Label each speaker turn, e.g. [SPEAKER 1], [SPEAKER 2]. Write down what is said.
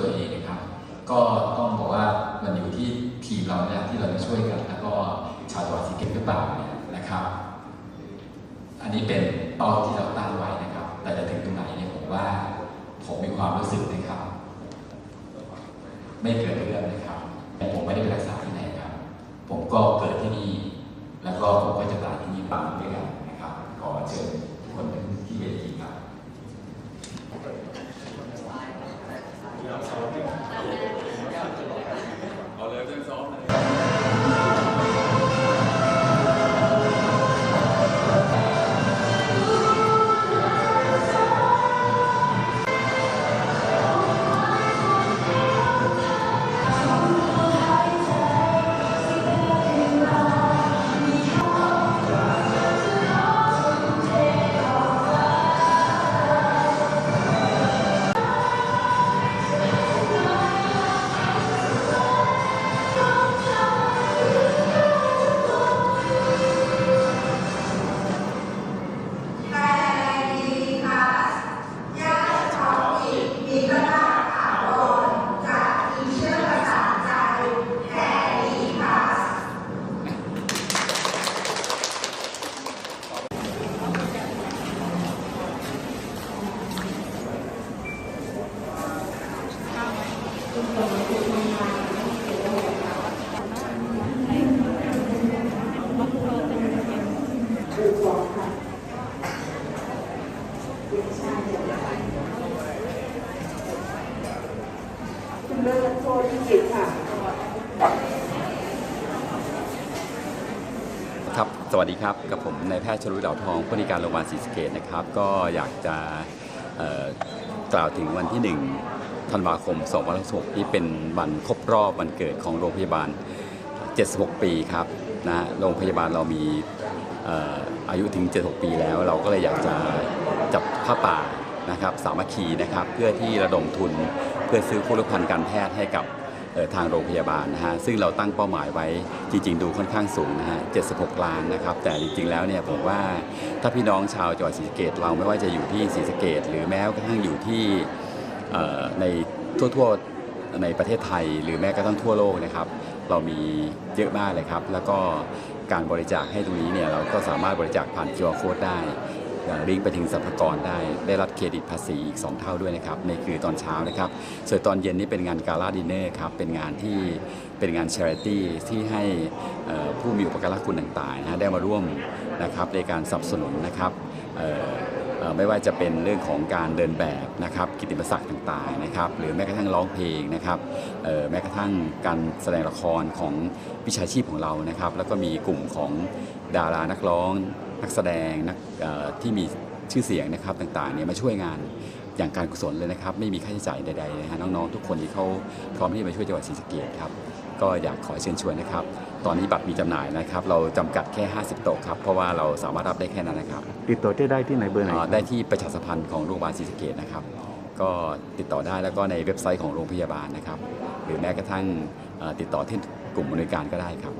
[SPEAKER 1] ตัวเองนะครับ ก็ต้องบอกว่ามันอยู่ที่ทีมเราเนี่ยที่เราจะช่วยกัน แล้วก็ชาวจังหวัดสีเกษหรือเปล่าเนี่ยนะครับ อันนี้เป็นเป้าที่เราตั้งไว้นะครับ แต่จะถึงตรงไหนเนี่ยผมว่าผมมีความรู้สึกนะครับ ไม่เกิดเรื่องนะครับแต่ผมไม่ได้ไปรักษาที่ไหนครับ ผมก็เกิดที่นี่แล้วก็ผมก็จะตายที่นี่ปังด้วยกันนะครับขอเชิญทุกคนที่เวที ครับ
[SPEAKER 2] คุณเลิศโทษที่จิตค่ะ
[SPEAKER 3] ครับ สวัสดีครับ กับผมนายแพทย์ชลุดเหล่าทองผู้นวยการโรงพยาบาลศรีสะเกดนะครับ ก็อยากจะกล่าวถึงวันที่1ธันวาคม2016ที่เป็นวันครบรอบวันเกิดของโรงพยาบาล 76 ปีครับนะโรงพยาบาลเรามีเอายุถึง 76 ปีแล้ว เราก็เลยอยากจะจับผ้าป่านะครับสามัคคีนะครับ เพื่อที่ระดมทุนเพื่อซื้อคู่รภัณฑ์การแพทย์ให้กับทางโรงพยาบาลนะฮะซึ่งเราตั้งเป้าหมายไว้จริง ๆ ดูค่อนข้างสูงนะฮะ 76 ล้านนะครับ แต่จริง ๆ แล้วเนี่ยผมว่าถ้าพี่น้องชาวจังหวัดศรีสะเกดเราไม่ว่าจะอยู่ที่ศรีสะเกดหรือแม้กระทั่งอยู่ที่ในทั่วๆในประเทศไทย หรือแม้กระทั่งทั่วโลกนะครับ เรามีเยอะมากเลยครับ แล้วก็ การบริจาคให้ตรงนี้เนี่ยเราก็สามารถบริจาคผ่าน QR Code ได้ลิงก์ไปถึงสรรพากรได้ ได้รับเครดิตภาษีอีก 2 เท่าด้วยนะครับในคือตอนเช้านะครับ ส่วนตอนเย็นนี้เป็นงานกาลาดินเนอร์ครับ เป็นงานที่เป็นงานชาริตี้ที่ให้ผู้มีอุปการะคุณต่างๆนะได้มาร่วมนะครับในการสนับสนุนนะครับ ไม่ว่าจะเป็นเรื่องของการเดินแบบนะครับกิติมศักดิ์ต่างๆนะครับหรือแม้กระทั่งร้องเพลงนะครับแม้กระทั่งการแสดงละครของวิชาชีพของเรานะครับแล้วก็มีกลุ่มของดารานักร้อง นักแสดงนักที่มีชื่อเสียงนะครับต่างๆเนี่ยมาช่วยงานอย่างการกุศลเลยนะครับ ไม่มีค่าใช้จ่ายใดๆนะฮะน้องๆทุกคนที่เขาพร้อมที่จะมาช่วยจังหวัดศรีสะเกษครับ ก็อยากขอเชิญชวนนะครับ ตอนนี้บัตรมีจำหน่ายนะครับ เราจำกัดแค่ 50 โต๊ะครับ เพราะว่าเราสามารถรับได้แค่นั้นนะครับ
[SPEAKER 4] ติดต่อได้ที่ไหนเบอร์ไหน
[SPEAKER 3] เอ่อได้ที่ประชาสัมพันธ์ของโรงพยาบาลศรีสะเกษนะครับ ก็ติดต่อได้แล้วก็ในเว็บไซต์ของโรงพยาบาลนะครับ หรือแม้กระทั่งเอ่อติดต่อที่กลุ่มบริการก็ได้ครับ